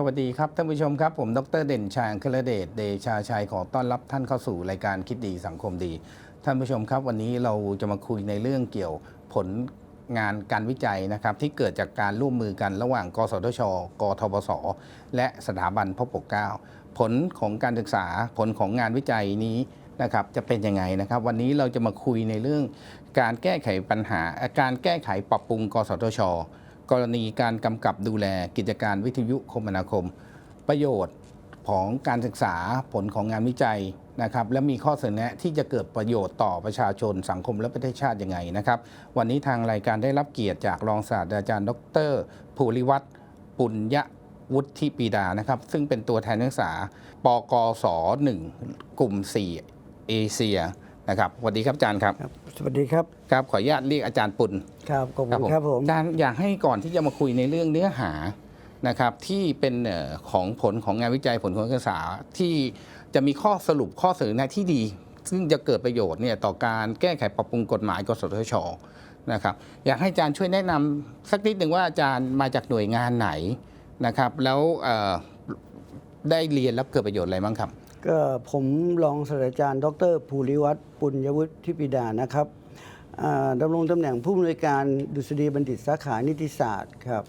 สวัสดีครับท่านผู้ชมครับ ผมดรเด่นชาญคลเดชเดชาชัยขอต้อนรับท่านเข้าสู่รายการคิดดีสังคมดี ท่านผู้ชมครับ วันนี้เราจะมาคุยในเรื่องเกี่ยวผลงานการวิจัยนะครับที่เกิดจากการร่วมมือกันระหว่าง กสทช กทบสและสถาบันพระปกเกล้าผลของการศึกษาผลของงานวิจัยนี้นะครับจะเป็นยังไงนะครับ วันนี้เราจะมาคุยในเรื่อง การแก้ไขปัญหาการแก้ไขปรับปรุง กสทช กรณีการกำกับดูแลกิจการวิทยุคมนาคม ประโยชน์ของการศึกษาผลของงานวิจัยนะครับและมีข้อเสนอแนะที่จะเกิดประโยชน์ต่อประชาชนสังคมและประเทศชาติยังไงนะครับวันนี้ทางรายการได้รับเกียรติจากรองศาสตราจารย์ ดรภูริวัฒน์ปุญญวุฒิปีดานะครับซึ่งเป็นตัวแทนนักศึกษาปกศ1กลุ่ม 4 เอเชีย นะครับสวัสดีครับอาจารย์ครับครับ สวัสดีครับ ครับขออนุญาตเรียกอาจารย์ปุณครับขอบคุณครับผมอาจารย์อยากให้ก่อนที่จะมาคุยในเรื่องเนื้อหานะครับที่เป็นเอ่อของผลของงานวิจัยผลของการศึกษาที่จะมีข้อสรุปข้อเสนอแนะที่ดี ซึ่งจะเกิดประโยชน์เนี่ยต่อการแก้ไขปรับปรุงกฎหมายกสทชนะครับอยากให้อาจารย์ช่วยแนะนำสักนิดหนึ่งว่าอาจารย์มาจากหน่วยงานไหนนะครับ แล้วเอ่อได้เรียนแล้วเกิดประโยชน์อะไรบ้างครับ ก็ผมรองศาสตราจารย์ ดรภูริวัฒน์ปุญญวุฒิปิดานะครับอ่าดำรงตำแหน่งผู้อำนวยการดุษฎีบัณฑิตสาขานิติศาสตร์ครับ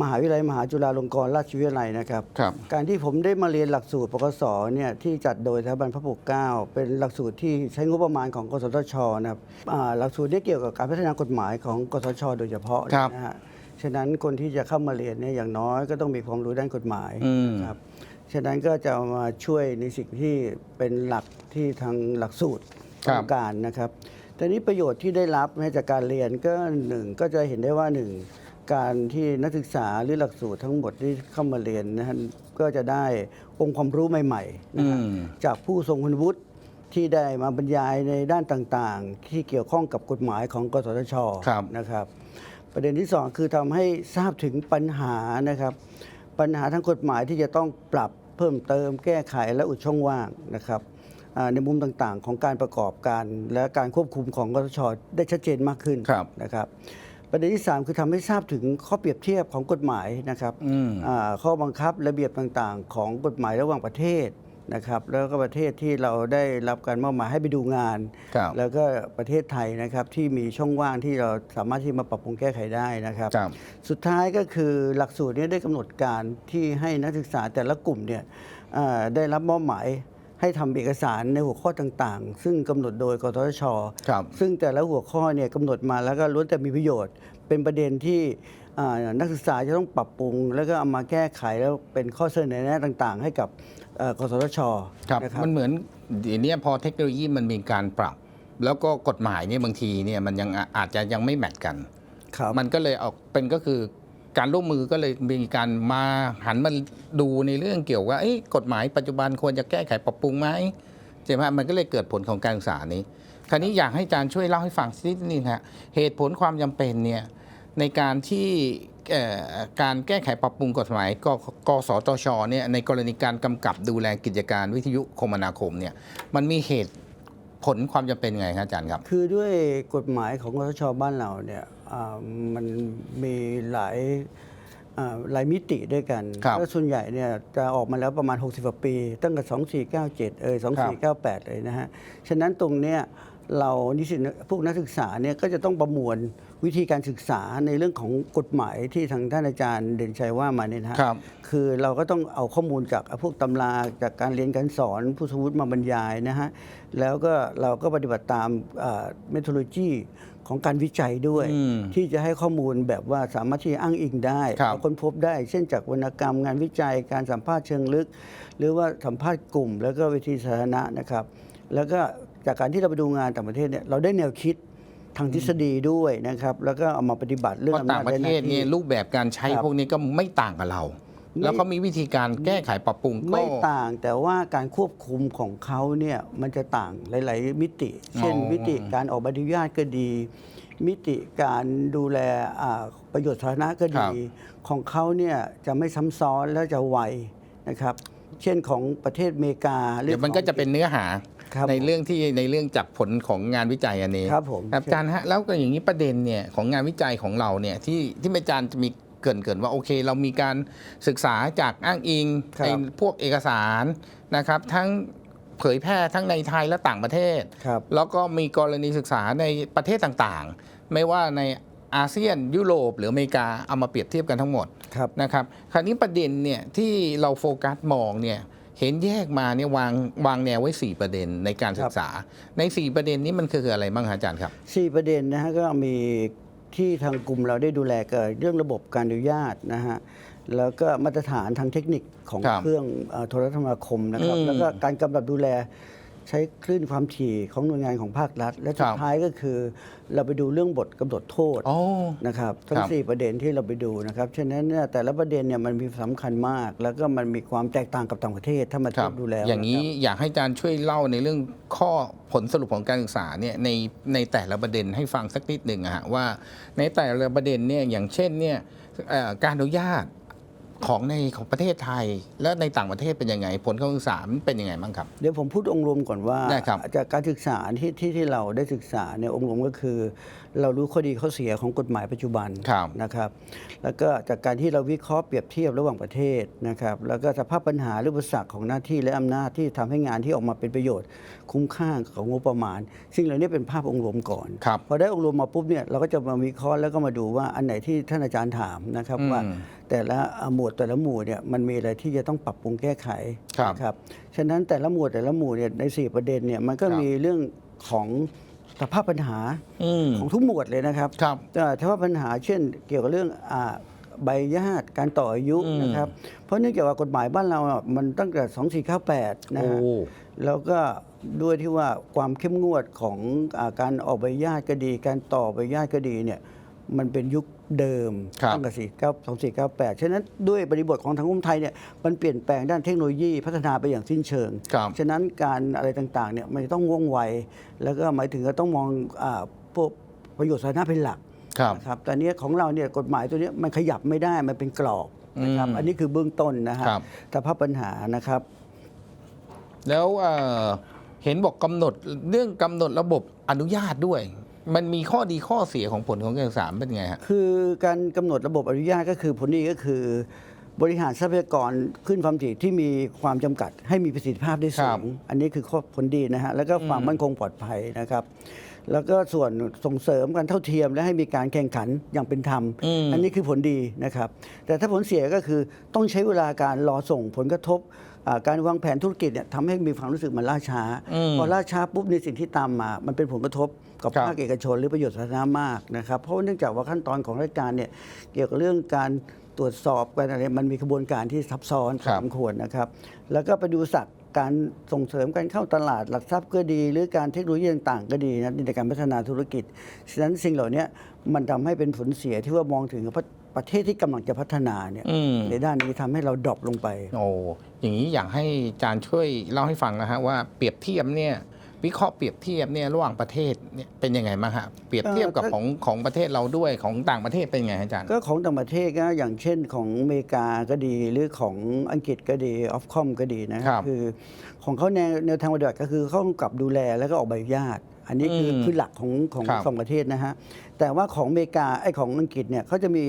มหาวิทยาลัยมหาจุฬาลงกรณราชวิทยาลัยนะครับครับการที่ผมได้มาเรียนหลักสูตรปกสเนี่ยที่จัดโดยสถาบันพระปกเกล้าเป็นหลักสูตรที่ใช้งบประมาณของกสทชนะครับอ่าหลักสูตรเนี้เกี่ยวกับการพัฒนากฎหมายของกสทช โดยเฉพาะครับนะฮะฉะนั้นคนที่จะเข้ามาเรียนเนี่ยอย่างน้อยก็ต้องมีความรู้ด้านกฎหมายอืมครับ ฉะนั้นก็จะมาช่วยในสิ่งที่เป็นหลักที่ทางหลักสูตรครัต้บองการนะครับแต่นี้ประโยชน์ที่ได้รับนะจากการเรียนก็หนึ่งก็จะเห็นได้ว่าหนึ่งการที่นักศึกษาหรือหลักสูตรทั้งหมดที่เข้ามาเรียนนะฮะก็จะได้องค์ความรู้ใหม่ๆนะฮะอืมจากผู้ทรงคุณวุฒิที่ได้มาบรรยายในด้านต่างๆ ที่เกี่ยวข้องกับกฎหมายของกสทชครับนะครับ ประเด็นที่สองคือทำให้ทราบถึงปัญหานะครับ ปัญหาทางกฎหมายที่จะต้องปรับ เพิ่มเติมแก้ไขและอุดช่องว่างนะครับอ่าในมุมต่างๆ ของการประกอบการ และการควบคุมของกสชได้ชัดเจนมากขึ้นครับนะครับประเด็นที่ 3 คือทำให้ทราบถึงข้อเปรียบเทียบของกฎหมายนะครับอืมอ่าข้อบังคับระเบียบต่างๆ ของกฎหมายระหว่างประเทศ นะครับแล้วก็ประเทศที่เราได้รับการมอบหมายให้ไปดูงาน ครับแล้วก็ประเทศไทยนะครับที่มีช่องว่างที่เราสามารถที่มาปรับปรุงแก้ไขได้นะครับ ครับ สุดท้ายก็คือหลักสูตรเนี้ได้กำหนดการที่ให้นักศึกษาแต่ละกลุ่มเนี่ยเอ่อได้รับมอบหมายให้ทำเอกสารในหัวข้อต่างๆ ซึ่งกำหนดโดยกสทช ครับ ซึ่งแต่ละหัวข้อเนี่ยกำหนดมาแล้วก็ล้วนแต่มีประโยชน์ เป็นประเด็นที่อ่านักศึกษาจะต้องปรับปรุง แล้วก็เอามาแก้ไขแล้วเป็นข้อเสนอแนะต่างๆ ให้กับเอ่อ กสทชครับนะครับมันเหมือนเดี๋ยวนี้พอเทคโนโลยีมันมีการปรับ แล้วก็กฎหมายเนี่ยบางทีเนี่ยมันยังอาอาจจะยังไม่แมทกันครับมันก็เลยออกเป็นก็คือการร่วมมือก็เลยมีการมาหันมาดูในเรื่องเกี่ยวว่าเอ้ยกฎหมายปัจจุบันควรจะแก้ไขปรับปรุงไหมใช่ไหมมันก็เลยเกิดผลของการศึกษานี้ คราวนี้อยากให้อาจารย์ช่วยเล่าให้ฟังสักนิดนึงฮะเหตุผลความจำเป็นเนี่ยในการที่เอ่อ การแก้ไขปรับปรุงกฎหมายกกสตชเนี่ยในกรณีการกำกับดูแลกิจการวิทยุคมนาคมเนี่ยมันมีเหตุผลความจำเป็นไงครับอาจารย์ครับ คือด้วยกฎหมายของกสชบ้านเราเนี่ยอ่ามันมีหลายอ่าหลายมิติด้วยกันครับแล้วส่วนใหญ่เนี่ยจะออกมาแล้วประมาณ 60กว่าปี ตั้งแต่2497 เออ2498 เลยนะฮะ ฉะนั้นตรงเนี้ยเรานิสิตพวกนักศึกษาเนี่ยก็จะต้องประมวล วิธีการศึกษาในเรื่องของกฎหมายที่ทางท่านอาจารย์เด่นชัยว่ามาเนี่ยนะฮะครับคือเราก็ต้องเอาข้อมูลจากพวกตำราจากการเรียนการสอนผู้สมมติมาบรรยายนะฮะแล้วก็เราก็ปฏิบัติตามเมทโลจีของการวิจัยด้วยอืมที่จะให้ข้อมูลแบบว่าสามารถที่จะอ้างอิงได้ครับเอาค้นพบได้ เช่นจากวรรณกรรมงานวิจัยการสัมภาษณ์เชิงลึก หรือว่าสัมภาษณ์กลุ่ม แล้วก็เวทีสาธารณะนะครับ แล้วก็จากการที่เราไปดูงานต่างประเทศเนี่ยเราได้แนวคิด ทางทฤษฎีด้วยนะครับแล้วก็เอามาปฏิบัติเรื่องเพราะอำต่านาจงประและหเทน้าศเนี่ยที่รูปแบบการใช้ครับพวกนี้ก็ไม่ต่างกับเราไม่แล้วก็มีวิธีการแก้ไขปรับปรุงก็ไม่ต่างแต่ว่าการควบคุมของเขาเนี่ยมันจะต่างหลาย ๆ มิติ เช่นอ๋อมิติการออกใบอนุญาตก็ดี มิติการดูแลอ่าประโยชน์สาธารณะก็ดีของเขาเนี่ยจะไม่ซ้ำซ้อนและจะไวนะครับ เช่นของประเทศอเมริกาหรือเดี๋ยวมันก็ของจะเป็นเนื้อหาครับ ในเรื่องที่ในเรื่องจากผลของงานวิจัยอันนี้ครับผมอาจารย์ฮะแล้วก็อย่างนี้ประเด็นเนี่ยของงานวิจัยของเราเนี่ยที่ที่อาจารย์จะมีเกรินเกินว่าโอเค เรามีการศึกษาจากอ้างอิงครับในพวกเอกสารนะครับ ทั้งเผยแพร่ทั้งในไทยและต่างประเทศครับแล้วก็มีกรณีศึกษาในประเทศต่างๆ ไม่ว่าในอาเซียนยุโรปหรืออเมริกาเอามาเปรียบเทียบกันทั้งหมดครับนะครับคราวนี้ประเด็นเนี่ยที่เราโฟกัสมองเนี่ย เห็นแยกมาเนี่ยวางวางแนวไว้ 4 ประเด็นในการศึกษา ใน 4 ประเด็นนี้มันคืออะไรบ้างคะอาจารย์ครับสี่ประเด็นนะฮะก็มีที่ทางกลุ่มเราได้ดูแลกับเรื่องระบบการอนุญาตนะฮะแล้วก็มาตรฐานทางเทคนิคของครับเครื่องเอ่อโทรคมนาคมนะครับอืมแล้วก็การกำกับดูแล ใช้คลื่นความถี่ของหน่วยงานของภาครัฐ และสุครัดบท้ายก็คือ เราไปดูเรื่องบทกำหนดโทษอ๋อนะครับทั้คงรับสี่ประเด็นที่เราไปดูนะครับฉะนั้นเนี่ยแต่ละประเด็นเนี่ยมันมีสำคัญมาก แล้วก็มันมีความแตกต่างกับต่างประเทศถ้ามาคเทีรัยบบดูแล้ว อย่างนี้ะครับอยากให้อาจารย์ช่วยเล่าในเรื่องข้อผลสรุปของการศึกษาเนี่ยในในแต่ละประเด็นให้ฟังสักนิดหนึ่งอะฮะว่า ในแต่ละประเด็นเนี่ยอย่างเช่นเนี่ยเอ่อการอนุญาต ของในของประเทศไทย และในต่างประเทศเป็นยังไง ผลการศึกษามันเป็นยังไงบ้างครับ เดี๋ยวผมพูดองค์รวมก่อนว่า ได้ครับ จากการศึกษาที่ที่ที่เราได้ศึกษาเนี่ยองค์รวมก็คือ เรารู้ข้อดีข้อเสียของกฎหมายปัจจุบันครับนะครับ แล้วก็จากการที่เราวิเคราะห์เปรียบเทียบระหว่างประเทศนะครับ แล้วก็สภาพปัญหาหรืออุปสรรคของหน้าที่และอำนาจที่ทำให้งานที่ออกมาเป็นประโยชน์ คุ้มค่าของงบประมาณสิ่งเหล่านี้เป็นภาพองค์รวมก่อนครับพอได้องค์รวมมาปุ๊บเนี่ยเราก็จะมาวิเคราะห์แล้วก็มาดูว่าอันไหนที่ท่านอาจารย์ถามนะครับอืมว่าแต่ละหมวดแต่ละหมู่เนี่ยมันมีอะไรที่จะต้องปรับปรุงแก้ไขครับนะครับฉะนั้นแต่ละหมวดแต่ละหมู่เนี่ยใน 4 ประเด็นเนี่ยมันก็ครับมีเรื่องของ สภาพปัญหาอืมของทุกหมวดเลยนะครับครับเอ่อสภาพปัญหาเช่น เกี่ยวกับเรื่องอ่าใบญาติการต่ออายุอืมนะครับ เพราะเนื่องจากว่ากฎหมายบ้านเราอะมันตั้งแต่ 2498 นะโอ้ฮะแล้วก็ด้วยที่ว่าความเข้มงวดของอาการออกใบญาติก็ดี การต่อใบญาติก็ดีเนี่ย มันเป็นยุคเดิมครับตั้งแต่49 2498ฉะนั้นด้วยบริบทของทางสังคมไทยเนี่ยมันเปลี่ยนแปลงด้านเทคโนโลยีพัฒนาไปอย่างสิ้นเชิงครับฉะนั้นการอะไรต่างๆเนี่ยมันจะต้องว่องไว แล้วก็หมายถึงก็ต้องมองอาพวกประโยชน์สาธารณะเป็นหลักครับนะครับแต่เนี้ยของเราเนี่ยกฎหมายตัวเนี้ยมันขยับไม่ได้มันเป็นกรอบนะครับอืมอันนี้คือเบื้องต้นนะฮะครับแต่ภาพปัญหานะครับ แล้วเอ่อเห็นบอกกำหนดเรื่องกำหนดระบบอนุญาตด้วย มันมีข้อดีข้อเสียของผลของการศึกษาเป็นไงฮะ คือการกำหนดระบบอนุญาตก็คือผลดีก็คือบริหารทรัพยากรขึ้นความถี่ที่มีความจำกัด ให้มีประสิทธิภาพได้ครัสูบงอันนี้คือข้อผลดีนะฮะ แล้วก็ความอืมมั่นคงปลอดภัยนะครับ แล้วก็ส่วนส่งเสริมการเท่าเทียมและให้มีการแข่งขันอย่างเป็นธรรม อืม อันนี้คือผลดีนะครับ แต่ถ้าผลเสียก็คือต้องใช้เวลาการรอส่งผลกระทบอ่าการวางแผนธุรกิจเนี่ยทำให้มีความรู้สึกมันล่าช้าอืมพอล่าช้าปุ๊บในสิ่งที่ตามมา มันเป็นผลกระทบ กับครับภาคเอกชนหรือประโยชน์สาธารณะมากนะครับ เพราะว่าเนื่องจากว่าขั้นตอนของราชการเนี่ยเกี่ยวกับเรื่องการตรวจสอบการอะไรมันมีกระบวนการที่ซับซ้อนพครัอบสมควรนะครับ แล้วก็ไปดูสักการส่งเสริมการเข้าตลาดหลักทรัพย์ก็ดี หรือการเทคโนโลยีต่างๆ ก็ดีนะในการพัฒนาธุรกิจฉะนั้นสิ่งเหล่านี้มันทำให้เป็นผลเสียที่ว่ามองถึงประประเทศที่กำลังจะพัฒนาเนี่ยอืมในด้านนี้ทำให้เราดรอปลงไป โอ้อย่างนี้อยากให้อาจารย์ช่วยเล่าให้ฟังนะฮะว่าเปรียบเทียบเนี่ย วิเคราะห์เปรียบเทียบเนี่ยระหว่างประเทศเนี่ยเป็นยังไงบ้างฮะเปรียบเทียบกับเอ่อของของประเทศเราด้วยของต่างประเทศเป็นยังไงฮะอาจารย์ก็ของต่างประเทศก็อย่างเช่นของอเมริกาก็ดีหรือของอังกฤษก็ดีออฟคอมก็ดีนะคครัรับบคือของเขาแนวแนวทางปฏิบัติก็คือเขากำกับดูแลแล้วก็ออกใบอนุญาต อันนี้คืออืมคือหลักของของครับสองประเทศนะฮะ แต่ว่าของอเมริกาไอ้ของอังกฤษเนี่ยเขาจะมี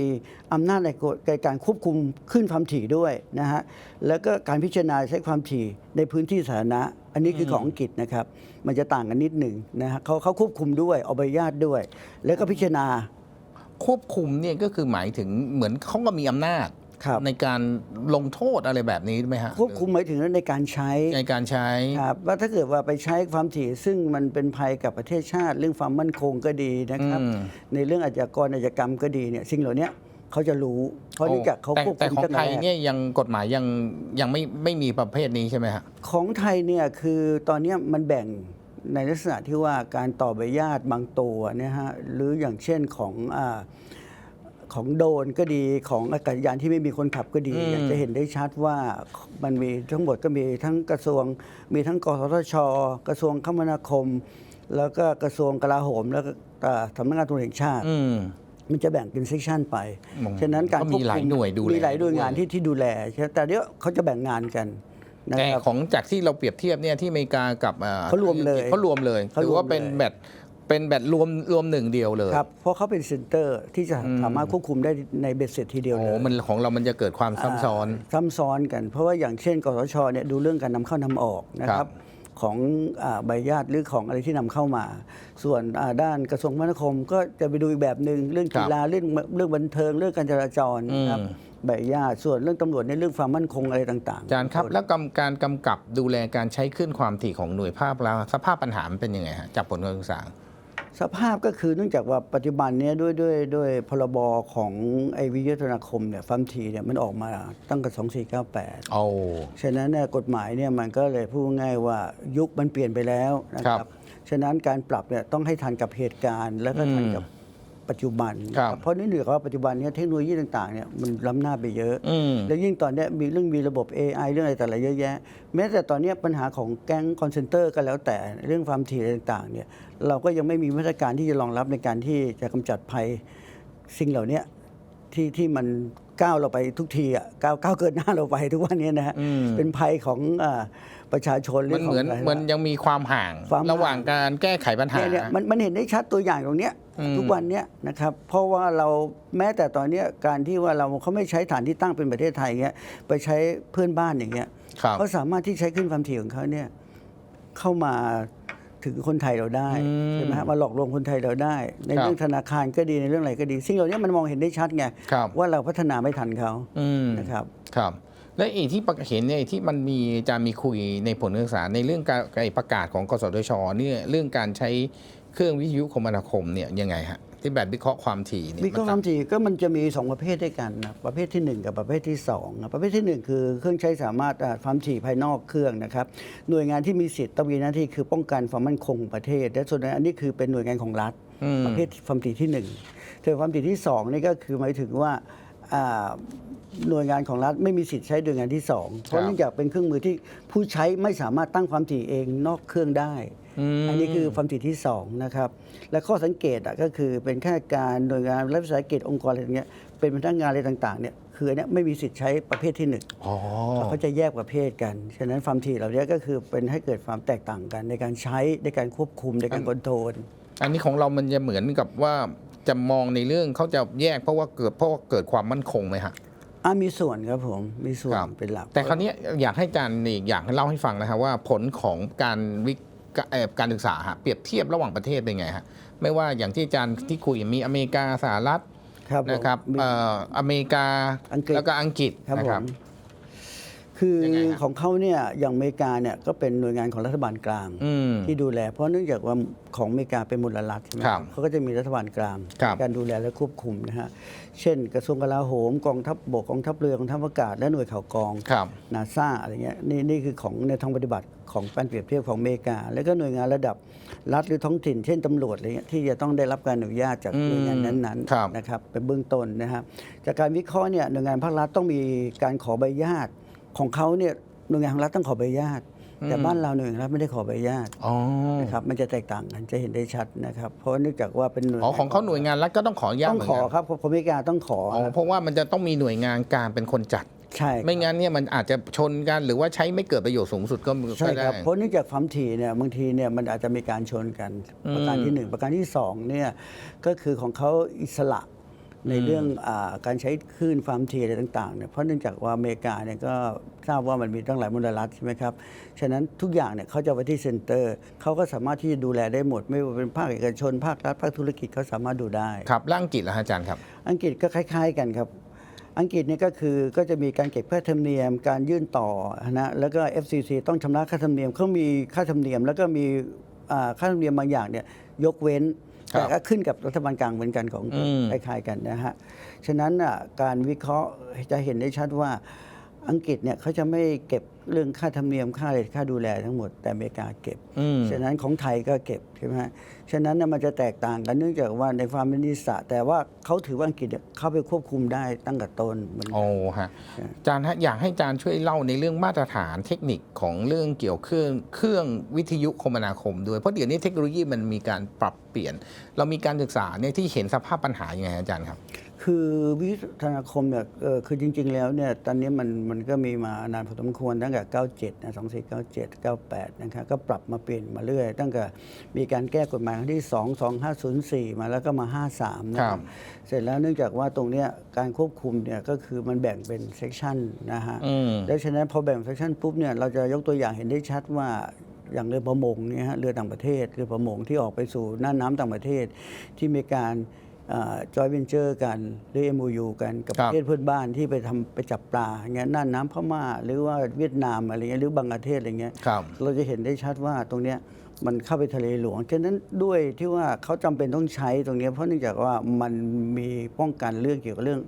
อำนาจในในการควบคุมขึ้นความถี่ด้วยนะฮะ แล้วก็การพิจารณาใช้ความถี่ในพื้นที่สาธารณะ อันนี้คือของอังกฤษนะครับ มันจะต่างกันนิดหนึ่งนะฮะเขาเขาควบคุมด้วยออกใบอนุญาตด้วย แล้วก็พิจารณา ควบคุมเนี่ยก็คือหมายถึงเหมือนเขาก็มีอำนาจ ครับ ในการลงโทษอะไรแบบนี้ไหมฮะควบคุมหมายถึงในการใช้ในการใช้ครับว่าถ้าเกิดว่าไปใช้ความถี่ซึ่งมันเป็นภัยกับประเทศชาติ เรื่องความมั่นคงก็ดีนะครับอืมในเรื่องอาชญากรอาชญากรรมก็ดีเนี่ยสิ่งเหล่านี้เขาจะรู้ เพราะเนื่องจากเขาแต่ควบแต่คุมของตั้งไทแต่ยแรกเนี่ยยังกฎหมายยังยังไม่ไม่มีประเภทนี้ใช่ไหมฮะของไทยเนี่ยคือตอนเนี้ยมันแบ่งในลักษณะที่ว่าการต่อใบญาติบางตัวเนะฮะหรืออย่างเช่นของอา ของโดรนก็ดีของอากาศยานที่ไม่มีคนขับก็ดีอืมจะเห็นได้ชัดว่ามันมีทั้งหมดก็มีทั้งกระทรวง มีทั้งกสทช กระทรวงคมนาคม แล้วก็กระทรวงกลาโหม แล้วก็อ่าสำนักงานตำรวจแห่งชาติอืมมันจะแบ่งเป็นเซกชันไปอืมฉะนั้นการก็มีหลายหน่วยดูแลมีหลายหน่วยงานด้วยที่ที่ดูแลใช่ไหมแต่เดี๋ยวเขาจะแบ่งงานกันนะแต่ครับของจากที่เราเปรียบเทียบเนี่ยที่อเมริกากับอ่เขารวมเลยเขารวมเลยเขารวมถือว่าเป็นเลยแบบ เป็นแบบรวมรวมหนึ่งเดียวเลยครับเพราะเขาเป็นเซ็นเตอร์ที่จะอืมสามารถควบคุมได้ในเบ็ดเสร็จทีเดียวโอ้เลยมันของเรามันจะเกิดความซับซ้อนาซ้ำซ้อนกัน เพราะว่าอย่างเช่นกสชเนี่ยดูเรื่องการนำเข้านำออกนะคครัรับบของอาใบญาติหรือของอะไรที่นำเข้ามา ส่วนอ่าด้านกระทรวงคมนาคมก็จะไปดูอีกแบบหนึ่งเรื่องกีฬาเรื่องเรื่องบันเทิงเรื่องการจราจรครับอืมใบญาติส่วนเรื่องตำรวจในเรื่องความมั่นคงอะไรต่างๆอาจารย์ครับ แล้วกำการกำกับดูแลการใช้ขึ้นความถี่ของหน่วยภาพแล้วสภาพปัญหามันเป็นยังไงฮะจากผลการศึกษา สภาพก็คือเนื่องจากว่าปัจจุบันเนี้ด้วยด้วยด้วยพรบของไอวิทยานาคมเนี่ยฟัมทีเนี่ยมันออกมาตั้งแต่2498โอ้ฉะนั้นเนี่ยกฎหมายเนี่ยมันก็เลยพูดง่ายว่ายุคมันเปลี่ยนไปแล้วนะคครัรับบฉะนั้นการปรับเนี่ยต้องให้ทันกับเหตุการณ์แล้วก็ทันอืมกับ ปัจจุบัน ครับเพราะนี่เหนือว่าปัจจุบันเนี้เทคโนโลยีต่างๆเนี่ยมันล้ำหน้าไปเยอะ อืม แล้วยิ่งตอนเนี้ยมีเรื่องมีระบบ AI เรื่องอะไรแต่ละเยอะแยะ แม้แต่ตอนเนี้ยปัญหาของแก๊งคอนเซนเตอร์ก็แล้วแต่เรื่องความถี่อะไรต่างๆเนี่ยเราก็ยังไม่มีมาตรการที่จะรองรับในการที่จะกำจัดภัยสิ่งเหล่าเนี้ยที่ที่มัน ก้าวเราไปทุกทีอะก้าวก้าวเกินหน้าเราไปทุกวันเนี้ยนะฮะอืมเป็นภัยของอ่าประชาชนหรืมันเหมือนขงะไรมันยังมีความห่างความห่าง ระหว่างการแก้ไขปัญหาเนี่ยเนี่ยมันมันเห็นได้ชัดตัวอย่างตรงเนี้ยอืมทุกวันเนี้ยนะครับเพราะว่าเราแม้แต่ตอนเนี้ยการที่ว่าเราเขาไม่ใช้ฐานที่ตั้งเป็นประเทศไทยเงี้ยไปใช้เพื่อนบ้านอย่างเงี้ยครับเขาสามารถที่ใช้ขึ้นความถี่ของเขาเนี่ยเข้ามา ถึงคนไทยเราได้อืมใช่ไหมฮะมาหลอกลวงคนไทยเราได้ ในครับเรื่องธนาคารก็ดีในเรื่องอะไรก็ดี สิ่งเหล่านี้มันมองเห็นได้ชัดไงครับว่าเราพัฒนาไม่ทันเขาอืมนะครับครับ และอีกที่ประเห็นเนี่ยที่มันมีอาจารย์มีคุยในผลการศึกษาในเรื่องการไอ้ประกาศของกสทชเนี่ยเรื่องการใช้เครื่องวิทยุคมนาคมเนี่ยยังไงฮะ ที่แบบวิเคราะห์ความถี่เนี่ยวิเคราะห์ความถี่ก็มันจะมี 2 ประเภทด้วยกันนะประเภทที่ 1 กับประเภทที่2นะประเภททีหนึ่1 คือเครื่องใช้สามารถอ่าความถี่ภายนอกเครื่องนะครับหน่วยงานที่มีสิทธิ์ต้องมีหน้าที่คือป้องกันความมั่นคงของประเทศและส่วนอันนี้คือเป็นหน่วยงานของรัฐอืมประเภทความถี่ที่1ส่วนความถี่ที่2นี่ก็คือหมายถึงว่าอ่า หน่วยงานของรัฐไม่มีสิทธิ์ใช้หน่วยงานที่2เพราะเนื่องจากเป็นเครื่องมือที่ผู้ใช้ไม่สามารถตั้งความถี่เองนอกเครื่องได้มอันนี้คือความถี่ที่สองนะครับและข้อสังเกตอะก็คือเป็นแค่การหน่วยงานรัฐวิสาหกิจองค์กรอะไรอย่างเงี้ยเป็นพนักงานอะไรต่างๆเนี่ยคืออันเนี้ยไม่มีสิทธิ์ใช้ประเภทที่หนึ่งอ๋อเขาจะแยกประเภทกัน ฉะนั้นความถี่เหล่านี้ก็คือเป็นให้เกิดความแตกต่างกันในการใช้ในการควบคุมในการคอนโทรลอันนี้ของเรามันจะเหมือนกับว่า จะมองในเรื่องเขาจะแยกเพราะว่าเกิดเพราะว่าเกิดความมั่นคงไหมฮะอะมีส่วนครับผมมีส่วนครับเป็นหลัก แต่คราวนี้อยากให้อาจารย์อีกอย่างให้เล่าให้ฟังนะครับว่าผลของการวิเอ่อการศึกษาฮะเปรียบเทียบระหว่างประเทศเป็นไงฮะไม่ว่าอย่างที่อาจารย์ที่คุยมีอเมริกาสหรัฐครับผมนะครับมีเอ่ออเมริกาอังกฤษแล้วก็อังกฤษครับนะผครับม คือยังไงฮะของเขาเนี่ยอย่างอเมริกาเนี่ยก็เป็นหน่วยงานของรัฐบาลกลาง อืม ที่ดูแล เพราะเนื่องจากว่าของอเมริกาเป็นมูลรัฐใช่ไหมครับเขาก็จะมีรัฐบาลกลาง ครับในการดูแลและควบคุมนะฮะ เช่น กระทรวงกลาโหมกองทัพบกกองทัพเรือกองทัพอากาศและหน่วยข่าวกรอง ครับ นาซาอะไรเงี้ยนี่นี่คือของในทางปฏิบัติของการเปรียบเทียบของอเมริกา แล้วก็หน่วยงานระดับรัฐหรือท้องถิ่น เช่นตำรวจอะไรเงี้ยที่จะต้องได้รับการอนุญาตจากอืมหน่วยงานนั้นครับ ๆนะครับเป็นเบื้องต้นนะฮะจากการวิเคราะห์เนี่ยหน่วยงานภาครัฐต้องมีการขอใบญาต ของเขาเนี่ยหน่วยงานของรัฐต้องขอใบญาต แต่บ้านเราหน่วยงานรัฐไม่ได้ขอใบญาตอ๋อนะครับมันจะแตกต่างกันจะเห็นได้ชัดนะครับ เพราะว่าเนื่องจากว่าเป็นหน่วยอ๋อของเขาหน่วยงานรัฐก็ต้องขออนุญาตต้องเหมืขอนอกันครับของอเมริกาต้องขออ๋อเพราะว่ามันจะต้องมีหน่วยงานกลางเป็นคนจัดใช่ครับไม่งั้นเนี่ยมันอาจจะชนกันหรือว่าใช้ไม่เกิดประโยชน์สูงสุดก็ใช่ก็ได้ครับเพราะเนื่องจากความถี่เนี่ยบางทีเนี่ยมันอาจจะมีการชนกันอืมประการที่หนึ่งประการที่สองเนี่ยก็คือของเขาอิสระ ในอืมเรื่องอาการใช้คลื่นความถี่อะไรต่างๆเนี่ยเพราะเนื่องจากว่าอเมริกาเนี่ยก็ทราบว่ามันมีตั้งหลายมลรัฐใช่ไหมครับ ฉะนั้นทุกอย่างเนี่ยเขาจะไปที่เซ็นเตอร์เขาก็สามารถที่จะดูแลได้หมด ไม่ว่าเป็นภาคเอกชนภาครัฐภาคธุรกิจเขาสามารถดูได้ครับร่างอังกฤษแล้วฮะอาจารย์ครับ อังกฤษก็คล้าย ๆ กันครับอังกฤษนี่ก็คือก็จะมีการเก็บค่าธรรมเนียม การยื่นต่อนะแล้วก็ FCC ต้องชำระค่าธรรมเนียมเขามีค่าธรรมเนียม แล้วก็มีอ่าค่าธรรมเนียมบางอย่างเนี่ยยกเว้นครับ แต่ก็ขึ้นกับรัฐบาลกลางเหมือนกันของอืมคล้ายๆกันนะฮะฉะนั้นอะการวิเคราะห์จะเห็นได้ชัดว่า อังกฤษเนี่ยเขาจะไม่เก็บเรื่องค่าธรรมเนียมค่าอะไรค่าดูแลทั้งหมดแต่อเมริกาเก็บอืมฉะนั้นของไทยก็เก็บใช่ไหมฮะฉะนั้นน่ะมันจะแตกต่างกันเนื่องจากว่าในความเป็นนิสสะแต่ว่าเขาถือว่าอังกฤษเนี่ยเข้าไปควบคุมได้ตั้งแต่ต้นเหมือนกันโอ้ฮะอาจารย์ฮะอยากให้อาจารย์ช่วยเล่าในเรื่องมาตรฐานเทคนิคของเรื่องเกี่ยวเครื่องเครื่องวิทยุคมนาคมด้วยเพราะเดี๋ยวนี้เทคโนโลยีมันมีการปรับเปลี่ยน เรามีการศึกษาเนี่ยที่เห็นสภาพปัญหายังไงอาจารย์ครับ คคือวิทยาคมเนี่ยเอ่อคือจริง ๆ แล้วเนี่ยตอนนี้มันมันก็มีมานานพอสมควรตั้งแต่ 97 นะ 2497 98 นะครับก็ปรับมาเปลี่ยนมาเรื่อย ตั้งแต่มีการแก้กฎหมายครั้งที่ 2 2504 มาแล้วก็มา 53 นะคครัรับบเสร็จแล้วเนื่องจากว่าตรงเนี้ยการควบคุมเนี่ยก็คือมันแบ่งเป็นเซกชันนะฮะอืมดังนั้นพอแบ่งเซกชันปุ๊บเนี่ยเราจะยกตัวอย่างเห็นได้ชัดว่าอย่างเรือประมงเนี่ยฮะเรือต่างประเทศเรือประมงที่ออกไปสู่น่านน้ำต่างประเทศที่มีการ จอยเวนเจอร์กันหรือ MOU กันกับครัปบระเทศเพื่อนบ้านที่ไปทำไปจับปลาอย่างเงี้ยน่านน้ำพม่า หรือว่าเวียดนามอะไรเงี้ยหรือบังกลาเทศอะไรเงี้ยครับเราจะเห็นได้ชัดว่าตรงเนี้ยมันเข้าไปทะเลหลวง ฉะนั้นด้วยที่ว่าเขาจำเป็นต้องใช้ตรงเนี้ยเพราะเนื่องจากว่ามันมีป้องกันเรื่องเกี่ยวกับเรื่องอา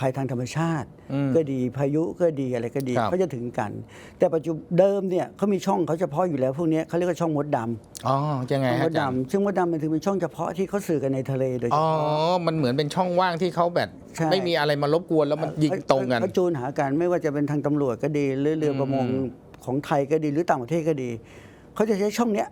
ภัยทางธรรมชาติอืมก็ดีพายุก็ดีอะไรก็ดีครับเขาจะถึงกัน แต่ปัจจุบันเดิมเนี่ยเขามีช่องเขาเฉพาะอยู่แล้วพวกเนี้ยเขาเรียกว่าช่องมดดำอ๋อยังไงช่องฮะมอาดจารย์ดำซึ่งมดดำมันถือเป็นช่องเฉพาะที่เขาสื่อกันในทะเลโดยเฉอ๋อพาะมันเหมือนเป็นช่องว่างที่เขาแบบใช่ไม่มีอะไรมารบกวนแล้วมันยิงตรงกันเขาจูนหากันไม่ว่าจะเป็นทางตำรวจก็ดีหรือเรือประมงอืมของไทยก็ดีหรือต่างประเทศก็ดีเขาจะใช้ช่องเนี้ย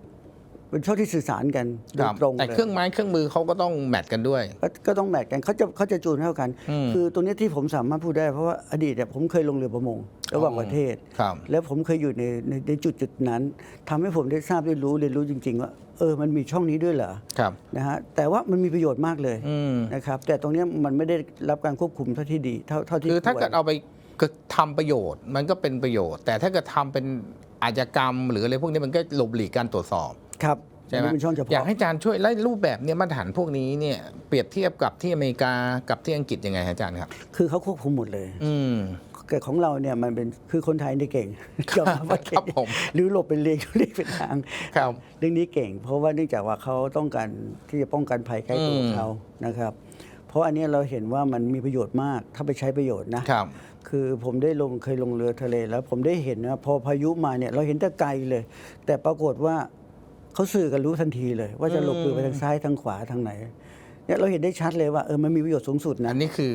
เป็นช่องที่สื่อสารกันโดคยรับตรงแต่เลยเครื่องไม้เครื่องมือเขาก็ต้องแมทกันด้วย ก็ก็ต้องแมทกันเขาจะเขาจะจูนเท่ากันอืมคือตรงเนี้ยที่ผมสามารถพูดได้เพราะว่าอดีตเนี่ยผมเคยลงเรือประมงระหว่างประเทศครับแล้วผมเคยอยู่ในในในจุดจุดนั้นทำให้ผมได้ทราบได้รู้เรียนรู้จริง ๆ ว่าเออมันมีช่องนี้ด้วยเหรอครับนะฮะแต่ว่ามันมีประโยชน์มากเลยอืมนะครับแต่ตรงเนี้ยมันไม่ได้รับการควบคุมเท่าที่ดีเท่าเท่าที่คือถ้าควรเกิดเอาไปก็ทำประโยชน์มันก็เป็นประโยชน์ แต่ถ้าเกิดทำเป็นอาชญากรรม หรืออะไรพวกนี้มันก็หลบหลีกการตรวจสอบ ครับใช่ไหมอันนี้เป็นช่องเฉอยากพาะให้อาจารย์ช่วยไล่รูปแบบเนี่ยมาตรฐานพวกนี้เนี่ยเปรียบเทียบกับที่อเมริกากับที่อังกฤษยังไงฮะอาจารย์ครับ คือเขาควบคุมหมดเลย อืมแต่ของเราเนี่ยมันเป็นคือคนไทยนี่เก่งยอมรับว่าคเก่รับงผมหรือหลบเป็นเลียงเรียกเป็นทางครับเรื่องนี้เก่ง เพราะว่าเนื่องจากว่าเขาต้องการที่จะป้องกันภัยใกล้ตัวอืมเขานะครับ เพราะอันเนี้ยเราเห็นว่ามันมีประโยชน์มากถ้าไปใช้ประโยชน์นะครับคือผมได้ลงเคยลงเรือทะเลแล้วผมได้เห็นนะพอพายุมาเนี่ยเราเห็นแต่ไกลเลย แต่ปรากฏว่า เขาสื่อกันรู้ทันทีเลย ว่าจะหลบอืมเรือไปทางซ้ายทางขวาทางไหนเนี่ยเราเห็นได้ชัดเลยว่าเออมันมีประโยชน์สูงสุดอันะนนี้คือ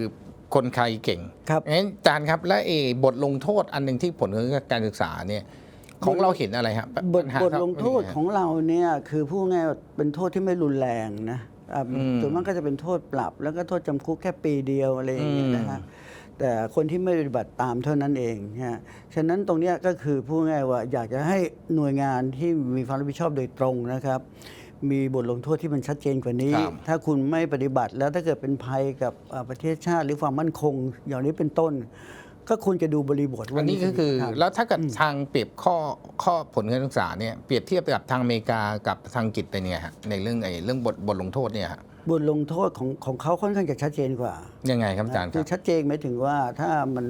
คนไทยเก่งครับงั้นอาจารย์ครับและเอบทลงโทษอันหนึ่งที่ผลของการศึกษาเนี่ยของเราเห็นอะไรครับบทปัญหาบทลงโทษเป็นยัไของเราเนี่ยคือพูดง่ายๆว่าเป็นโทษที่ไม่รุนแรงนะอ่าอืมส่วนมากก็จะเป็นโทษปรับ แล้วก็โทษจำคุกแค่ปีเดียวอะไรอย่างเงี้ยอืมนะฮะ แต่คนที่ไม่ปฏิบัติตามเท่านั้นเองฮะฉะนั้นตรงเนี้ยก็คือพูดง่ายๆว่าอยากจะให้หน่วยงานที่มีความรับผิดชอบโดยตรงนะครับ มีบทลงโทษที่มันชัดเจนกว่านี้ ครับ ถ้าคุณไม่ปฏิบัติแล้วถ้าเกิดเป็นภัยกับอ่าประเทศชาติหรือความมั่นคง อย่างนี้เป็นต้น ก็ควรจะดูบริบทว่าอันนี้ก็คือสิ่งที่ทำแล้วถ้าเกิดทางเปรียบข้อข้อผลการศึกษาเนี่ยเปรียบเทียบกับทางอเมริกากับทางอังกฤษเป็นยังไงฮะในเรื่องไอ้เรื่องบทบทลงโทษเนี่ยฮะ บทลงโทษของของเขาค่อนข้างจะชัดเจนกว่ายังไงครับอาจารย์คคืรัอบชัดเจนหมายถึงว่าถ้ามัน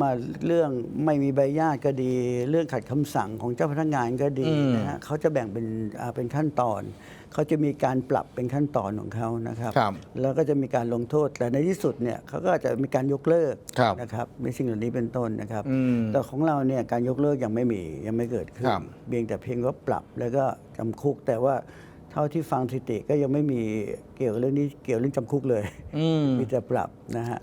มาเรื่องไม่มีใบญาติก็ดี เรื่องขัดคำสั่งของเจ้าพนักงานก็ดีอืมนะฮะเขาจะแบ่งเป็นอ่าเป็นขั้นตอน เขาจะมีการปรับเป็นขั้นตอนของเขานะครับ ครับ แล้วก็จะมีการลงโทษ แต่ในที่สุดเนี่ยเขาก็จะมีการยกเลิกครับนะครับในสิ่งเหล่านี้เป็นต้นนะครับ อืมแต่ของเราเนี่ยการยกเลิกยังไม่มียังไม่เกิดขึ้นครับ เพียงแต่เพียงว่าปรับแล้วก็จำคุกแต่ว่าเท่าที่ฟังสถิติก็ยังไม่มีเกี่ยวกับเรื่องนี้เกี่ยวเรื่องจำคุกเลยอืมมีแต่ปรับนะฮะ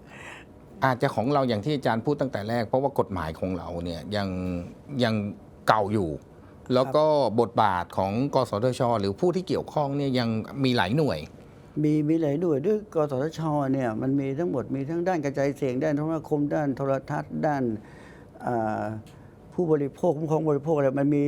อาจจะของเราอย่างที่อาจารย์พูดตั้งแต่แรก เพราะว่ากฎหมายของเราเนี่ยยังยังเก่าอยู่ แล้วก็บทบาทของกสทช หรือผู้ที่เกี่ยวข้องเนี่ยยังมีหลายหน่วย มีมีหลายหน่วยด้วยกสทชเนี่ยมันมีทั้งหมดมีทั้งด้านกระจายเสียงด้านโทรคมด้านโทรทัศน์ด้านอ่าผู้บริโภคคุ้มครองบริโภคอะไรมันมี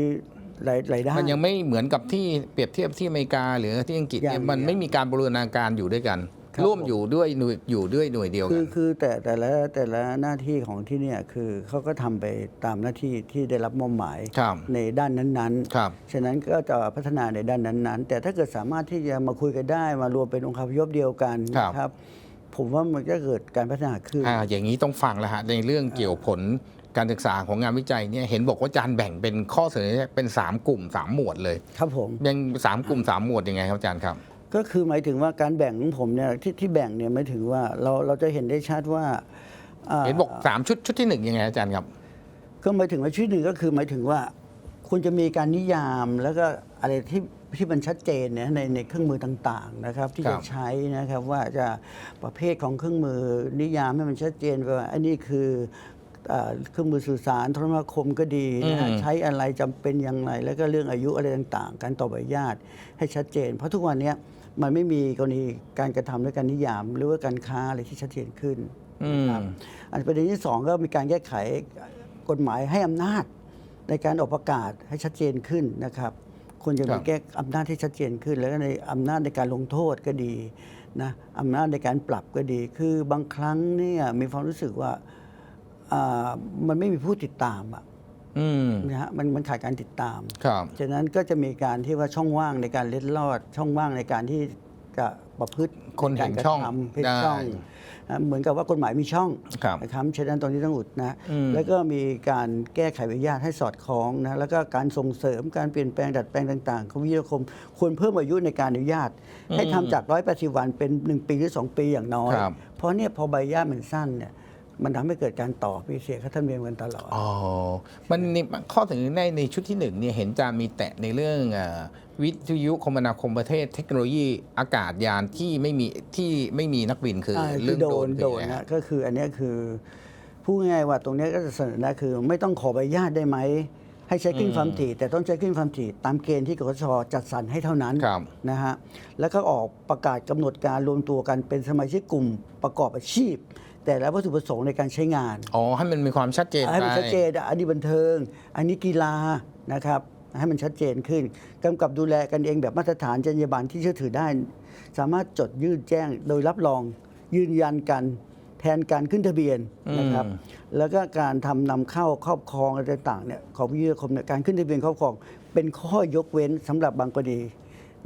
หลายหลายด้านมันยังไม่เหมือนกับที่เปรียบเทียบที่อเมริกาหรือที่อังกฤษเนี่ยยังมันไม่มีการบูรณาการอยู่ด้วยกันครับร่วมอยู่ด้วยหน่วยอยู่ด้วยหน่วยเดียวคืกัอนคือแต่แต่ละแต่ละหน้าที่ของที่เนี่ยคือเขาก็ทำไปตามหน้าที่ที่ได้รับมอบหมายครับในด้านนั้นครับๆฉะนั้นก็จะพัฒนาในด้านนั้นๆ แต่ถ้าเกิดสามารถที่จะมาคุยกันได้มารวมเป็นองค์คาพยพเดียวกันครับ นะครับ ผมว่ามันก็เกิดการพัฒนาขึ้น อ่าอย่างนี้ต้องฟังแล้วฮะในเรื่องเกี่ยวผล การศึกษาของงานวิจัยเนี่ยเห็นบอกว่าอาจารย์แบ่งเป็นข้อเสนอเป็น 3 กลุ่ม 3 หมวดเลยครับผมยังสามกลุ่ม 3 หมวดยังไงครับอาจารย์ครับ ก็คือหมายถึงว่าการแบ่งของผมเนี่ยที่ที่แบ่งเนี่ยหมายถึงว่าเราเราจะเห็นได้ชัดว่าาเห็นบอก 3 ชุดชุดที่ 1 ยังไงอาจารย์ครับ ก็หมายถึงว่าชื่อหนึ่งก็คือหมายถึงว่าคุณจะมีการนิยามแล้วก็อะไรที่ที่มันชัดเจนเนี่ยในในเครื่องมือต่างๆนะครับที่ครัจะบ ใช้นะครับว่าจะประเภทของเครื่องมือนิยามให้มันชัดเจนว่าอันนี้คืออ่า เครื่องมือสื่อสารโทรคมก็ดีนะฮะอืมใช้อะไรจำเป็นอย่างไร แล้วก็เรื่องอายุอะไรต่างๆ การต่อใบอนุญาตให้ชัดเจน เพราะทุกวันเนี้ยมันไม่มีกรณีการกระทำด้วยการนิยาม หรือว่าการค้าอะไรที่ชัดเจนขึ้นอืมครับอันประเด็นที่สองก็มีการแก้ไขกฎหมายให้อำนาจในการออกประกาศให้ชัดเจนขึ้นนะครับควรจะครัมีบแก้อำนาจที่ชัดเจนขึ้น แล้วก็ในอำนาจในการลงโทษก็ดีนะอำนาจในการปรับก็ดี คือบางครั้งเนี่ยมีความรู้สึกว่าอ่า มันไม่มีผู้ติดตามอะอืมนะฮะมันมันขาดการติดตามครับฉะนั้นก็จะมีการที่ว่าช่องว่างในการเล็ดลอด ช่องว่างในการที่จะประพฤติคนเห็นช่องการกระทำเห็นได้ช่องนะเหมือนกับว่ากฎหมายมีช่องครับนะครับฉะนั้นตรงนี้ต้องอุดนะอืมแล้วก็มีการแก้ไขใบอนุญาตให้สอดคล้องนะแล้วก็การส่งเสริมการเปลี่ยนแปลงดัดแปลงต่างๆของวิทยาคมควรเพิ่มอายุในการอนุญาต ให้ทำจาก180วันเป็น1ปีหรือ2ปีอย่างน้อยครับเพราะเนี่ยพอใบอนุญาตมันสั้นเนี่ย มันทำให้เกิดการต่อพิเศษค่าธรรมเนียมกันตลอด อ๋อ มันนี่ข้อเสนอในในชุดที่หนึ่งเนี่ยเห็นจะมีแตะในเรื่องเออวิทยุคมนาคมประเทศเทคโนโลยีอากาศยานที่ไม่มีที่ไม่มีนักบินคืออ่าเรื่คือองโดโดนนโดนคือไงนะฮะก็คืออันเนี้ยคือพูดง่ายๆว่าตรงเนี้ยก็จะเสนอนะคือ ไม่ต้องขอใบอนุญาตได้ไหมให้ใช้คลื่นความถี่ แต่ต้องใช้คลื่นความถี่ตามเกณฑ์ที่กสชจัดสรรให้เท่านั้นครับนะฮะแล้วก็ออกประกาศกำหนดการรวมตัวกันเป็นสมาชิกกลุ่มประกอบอาชีพ แต่และวัตถุประสงค์ในการใช้งาน อ๋อ ให้มันมีความชัดเจนให้มันไปชัดเจนอะอันนี้บันเทิง อันนี้กีฬานะครับให้มันชัดเจนขึ้นกำกับดูแลกันเองแบบมาตรฐานจรรยาบรรณที่เชื่อถือได้ สามารถจดยื่นแจ้งโดยรับรองยืนยันกันแทนการขึ้นทะเบียนนะครับอืมแล้วก็การทำนำเข้าครอบครองอะไรต่างๆเนี่ยของวิทยาคมเนี่ยการขึ้นทะเบียนครอบครอง เป็นข้อยกเว้นสำหรับบางกรณี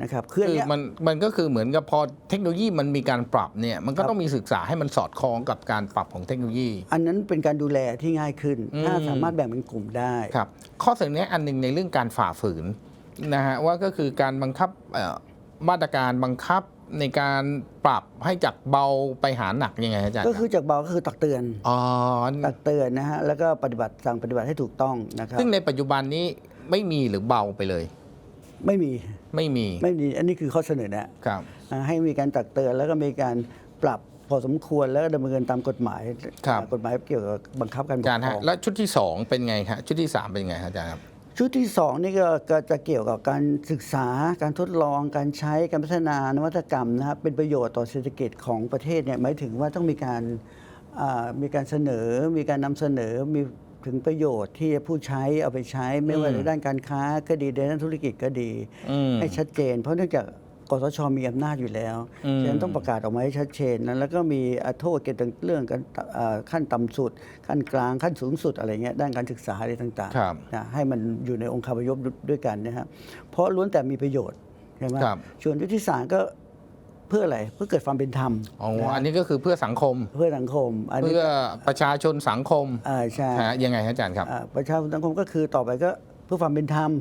นะครับคืออันคือเนี้ยมันมันก็คือเหมือนกับพอเทคโนโลยีมันมีการปรับเนี่ยมันก็ครับต้องมีศึกษาให้มันสอดคล้องกับการปรับของเทคโนโลยี อันนั้นเป็นการดูแลที่ง่ายขึ้นอืมถ้าสามารถแบ่งเป็นกลุ่มได้ครับข้อเสนอแนะอันหนึ่งในเรื่องการฝ่าฝืนนะฮะว่าก็คือการบังคับเอ่อมาตรการบังคับในการปรับให้จากเบาไปหาหนักยังไงอาจารย์ก็คือจากเบาก็คือตักเตือนอ๋อตักเตือนนะฮะแล้วก็ปฏิบัติสั่งปฏิบัติให้ถูกต้องนะครับซึ่งในปัจจุบันนี้ไม่มีหรือเบาไปเลย ไม่มีไม่มีไม่มีอันนี้คือข้อเสนอแนะครับอ่าให้มีการตักเตือนแล้วก็มีการปรับพอสมควรแล้วก็ดำเนินตามกฎหมายครับกฎหมายเกี่ยวกับบังคับการปอากจารย์ครฮะองแล้วชุดที่สองเป็นไงครับชุดที่สามเป็นไงครับอาจารย์ครับ ชุดที่สองนี่ก็ก็จะเกี่ยวกับการศึกษาการทดลองการใช้การพัฒนานวัตกรรมนะครับเป็นประโยชน์ต่อเศรษฐกิจของประเทศเนี่ยหมายถึงว่าต้องมีการอ่ามีการเสนอ มีการนำเสนอมี ถึงประโยชน์ที่ผู้ใช้เอาไปใช้ ไม่ว่าอืมในด้านการค้าก็ดีในด้านธุรกิจก็ดีอืมให้ชัดเจน เพราะเนื่องจากกสชมีอำนาจอยู่แล้วอืมฉะนั้นต้องประกาศออกมาให้ชัดเจนนะแล้วก็มีอ่าโทษเกี่ยวกับเรื่องกันอ่าขั้นต่ำสุด ขั้นกลางขั้นสูงสุดอะไรเงี้ยด้านการศึกษาอะไรต่างครับๆนะให้มันอยู่ในองค์คาพยพด้วยกันนะครับเพราะล้วนแต่มีประโยชน์ใช่ไหมครับส่วนยุทธิสารก็ เพื่ออะไรเพื่อเกิดความเป็นธรรมอ๋อนะอันนี้ก็คือเพื่อสังคม เพื่อสังคมอันนี้เพื่อประชาชนสังคมอ่าใช่ฮะยังไงครับอาจารย์ครับ อ่าประชาชนสังคมก็คือต่อไปก็เพื่อความเป็นธรรม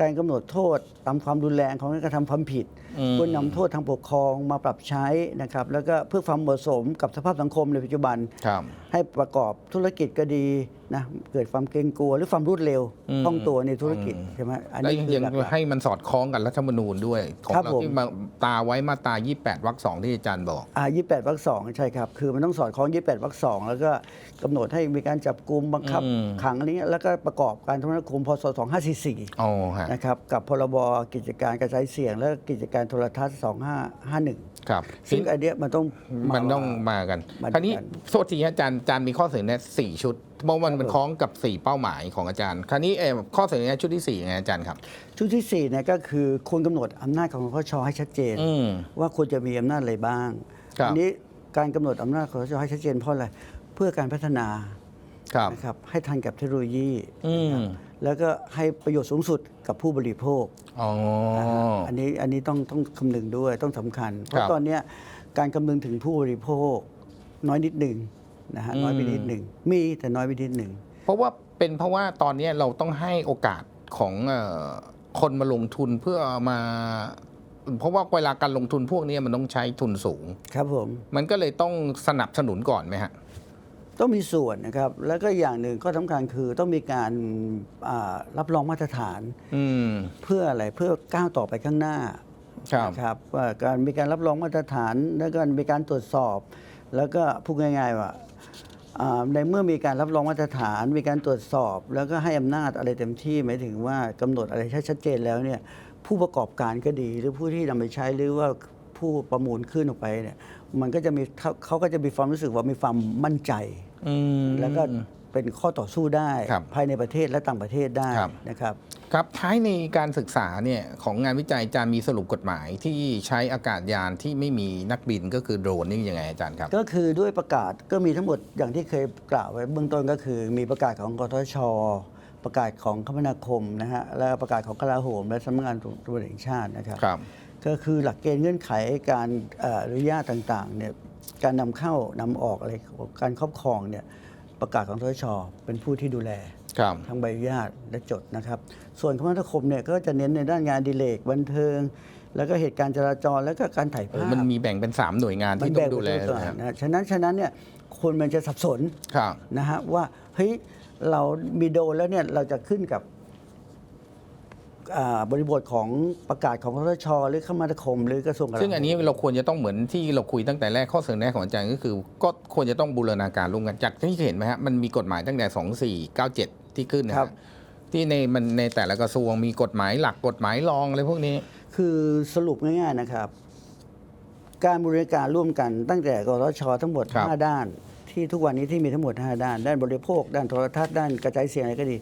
การกำหนดโทษตามความรุนแรงของการกระทำความผิดอืม ควรนำโทษทางปกครองมาปรับใช้นะครับแล้วก็เพื่อความเหมาะสมกับสภาพสังคมในปัจจุบันครับให้ประกอบธุรกิจก็ดีนะเกิดความเกรงกลัวหรือความรวดเร็วอืมคล่องตัวในธุรกิจอืมใช่ไหมอันแล้วนี้คือยังหลักๆให้มันสอดคล้องกับรัฐธรรมนูญด้วย ของครับเราผมที่มาตราไว้มาตรา28วรรคสองที่อาจารย์บอกอ่า28วรรคสองใช่ครับคือมันต้องสอดคล้อง 28วรรคสองแล้วก็กำหนดให้มีการจับกลุ่มบังคับอืมขังอะไรเงี้ยแล้วก็ประกอบการทำนักคุมพศ2544อ๋อฮะนะครับกับพรบกิจการกระจายเสียง และกิจการโทรทัศน์ 2551 ครับซึ่งอันเนี้ยมันต้องมันต้องมากันมาด้วยกันคราวนี้โทษทีฮะอาจารย์อาจารย์มีข้อเสนอแนะสี่ชุดเพราะมันเป็นคล้องกับสี่เป้าหมายของอาจารย์ คราวนี้เอ่อข้อเสนอแนะชุดที่สี่ไงอาจารย์ครับ ชุดที่สี่เนี่ยก็คือควรกำหนดอำนาจของคชให้ชัดเจนอืมว่าควรจะมีอำนาจอะไรบ้างครับอันี้การกำหนดอำนาจของคชให้ชัดเจนเพราะอะไรเพื่อการพัฒนาครับ นะครับให้ทันกับเทคโนโลยีอืมแล้วก็ให้ประโยชน์สูงสุดกับผู้บริโภคอ๋ออันนี้อันนี้ต้องต้องคำนึงด้วยต้องสำคัญ เพครัราะบตอนเนี้ยการคำนึงถึงผู้บริโภคน้อยนิดหนึ่งนะฮะอืมน้อยไปนิดหนึ่งมีแต่น้อยไปนิดหนึ่งเพราะว่าเป็นเพราะว่าตอนนี้เราต้องให้โอกาสของเอ่อคนมาลงทุนเพื่อมา เพราะว่าเวลาการลงทุนพวกนี้มันต้องใช้ทุนสูง ครับผม มันก็เลยต้องสนับสนุนก่อนไหมฮะ ต้องมีส่วนนะครับ แล้วก็อย่างหนึ่งก็สำคัญคือต้องมีการอ่ารับรองมาตรฐานอืม เพื่ออะไรเพื่อก้าวต่อไปข้างหน้าครับ นะครับว่าการมีการรับรองมาตรฐาน แล้วก็มีการตรวจสอบ แล้วก็พูดง่ายๆว่าอ่าในเมื่อมีการรับรองมาตรฐาน มีการตรวจสอบ แล้วก็ให้อำนาจอะไรเต็มที่หมายถึงว่ากำหนดอะไรชัดเจนแล้วเนี่ยผู้ประกอบการก็ดี หรือผู้ที่นำไปใช้หรือว่าผู้ประมูลขึ้นออกไปเนี่ยมันก็จะมีเขาเขาก็จะมีความรู้สึกว่ามีความมั่นใจ อืม แล้วก็เป็นข้อต่อสู้ได้ครับภายในประเทศและต่างประเทศได้ครับ นะครับ ครับท้ายในการศึกษาเนี่ยของงานวิจัยจะมีสรุปกฎหมายที่ใช้อากาศยานที่ไม่มีนักบินก็คือโดรนนี่ยังไงอาจารย์ครับ ก็คือด้วยประกาศก็มีทั้งหมดอย่างที่เคยกล่าวไว้เบื้องต้นก็คือ มีประกาศของกทช ประกาศของคมนาคมนะฮะและประกาศของกลาโหม และสำนักงานตำรวจแห่งชาตินะครับ ครับ ก็คือหลักเกณฑ์เงื่อนไขการเอ่ออนุญาตต่างๆเนี่ย การนำเข้านำออกอะไรการครอบครองเนี่ยประกาศของทชเป็นผู้ที่ดูแลครับทั้งใบอนุญาตและจดนะครับ ส่วนคมนาคมเนี่ยก็จะเน้นในด้านงานอดิเลกบันเทิง แล้วก็เหตุการณ์จราจรแล้วก็การถ่ายโอ้ภาพมันมีแบ่งเป็น 3 หน่วยงานมันที่ต้อแบ่งงดูแลเป็นตัวนะครับนะฮะฉะนั้นฉะนั้นเนี่ยคนมันจะสับสนครับนะฮะว่าเฮ้ยเรามีโดรนแล้วเนี่ยเราจะขึ้นกับอ่า บริบทของประกาศของกทชหรือคมนาคม หรือกระทรวงกลาโหมซึ่งอันนี้เราควรจะต้องเหมือนที่เราคุยตั้งแต่แรกข้อเสนอแนะของอาจารย์ก็คือ ก็ควรจะต้องบูรณาการร่วมกันจากที่เห็นไหมฮะมันมีกฎหมายตั้งแต่ 2497 ที่ขึ้นนะครัฮะบที่ในมันในแต่ละกระทรวงมีกฎหมายหลักกฎหมายรองอะไรพวกนี้ คือสรุปง่ายๆนะครับ การบริการร่วมกันตั้งแต่กทชทั้งหมดครับ5ด้าน ที่ทุกวันนี้ที่มีทั้งหมด5ด้าน ด้านบริโภค ด้านโทรทัศน์ด้านกระจายเสียงอะไรก็ดี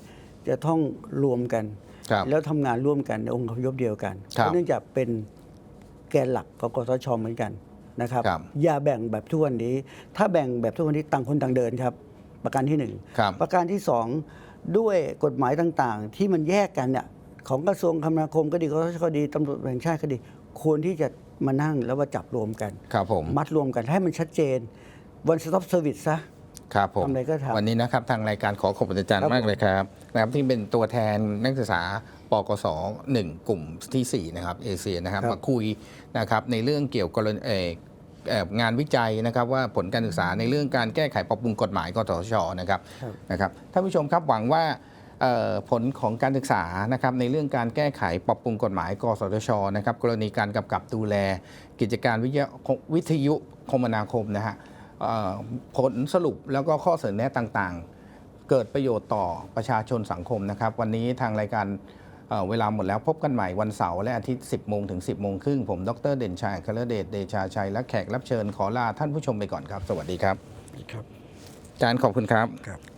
จะต้องรวมกันครับ แล้วทำงานร่วมกันในองค์คยบเดียวกันครับเพราะเนื่องจากเป็นแกนหลักของกสชเหมือนกันนะครับครับ อย่าแบ่งแบบทุกวันนี้ ถ้าแบ่งแบบทุกวันนี้ต่างคนต่างเดินครับ ประการที่หนึ่งครับประการที่สองด้วยกฎหมายต่างๆ ที่มันแยกกันเนี่ยของกระทรวงคมนาคมก็ดีกสชก็ดีตำรวจแห่งชาติก็ดีควรที่จะมานั่งแล้วมาจับรวมกัน ครับผม มัดรวมกันให้มันชัดเจน one stop service ซะ ครับผมทำอะไรก็ทำ วันนี้นะครับทางรายการขอขอบคุณอาจารย์ครับมากเลยครับนะครับที่เป็นตัวแทนนักศึกษาปกศหนึ่งกลุ่มที่ 4 นะครับเอเชียนะครับครับ มาคุยนะครับในเรื่องเกี่ยวกับกรณีเอ่อเอ่องานวิจัยนะครับว่าผลการศึกษาในเรื่องการแก้ไขปรับปรุงกฎหมายกตชนะครับครับ นะครับท่านผู้ชมครับหวังว่าเอ่อผลของการศึกษานะครับในเรื่องการแก้ไขปรับปรุงกฎหมาย กสทชนะครับกรณีการกำกับดูแล กิจการวิทยาวิทยุคมนาคมนะฮะเอ่อ ผลสรุปแล้วก็ข้อเสนอแนะต่างๆ เกิดประโยชน์ต่อประชาชนสังคมนะครับ วันนี้ทางรายการเอ่อเวลาหมดแล้วพบกันใหม่วันเสาร์และอาทิตย์ 10 โมงถึง 10 โมงครึ่ง ผมดรเด่นชัยอัครเดชเดชาชัย และแขกรับเชิญขอลาท่านผู้ชมไปก่อนครับ สวัสดีครับครับอาจารย์ขอบคุณครับครับ